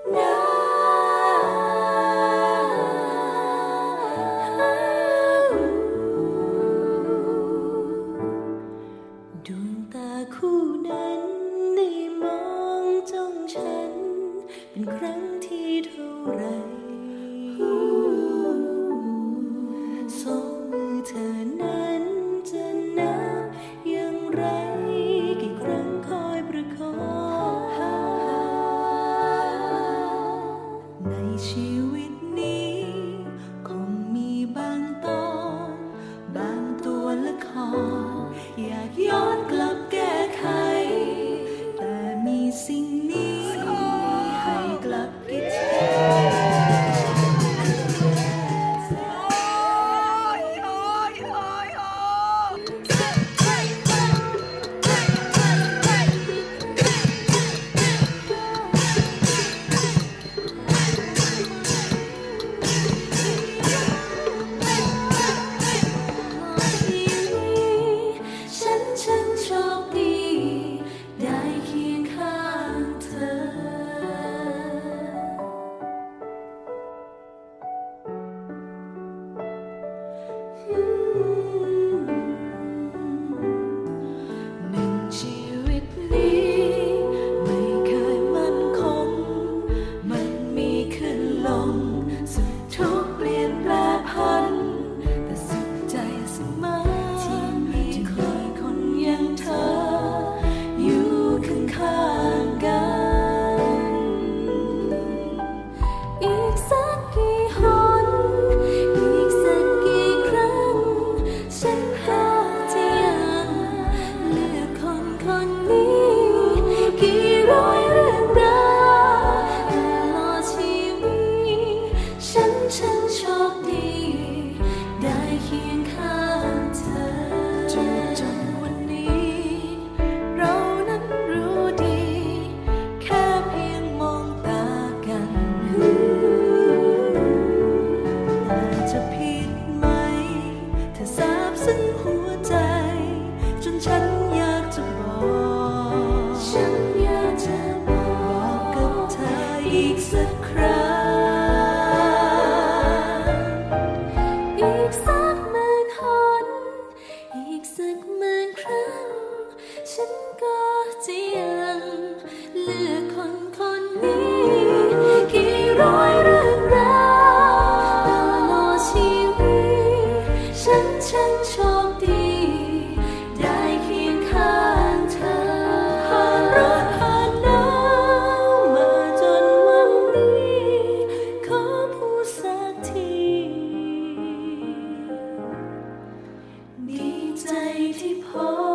ดวงตาคู่นั้นได้มองจ้องฉัน เป็นครั้งที่เท่าไรสองมือเธอนั้นจะนัอย่างไร ชีวิต ซึ้งหัวใจ จนฉันอยากจะบอกบอกกับเธออีกสักครั้ง อีกสักหมื่นหนอีกสักหมื่นครั้ง ฉันก็จะ ใจที่พอ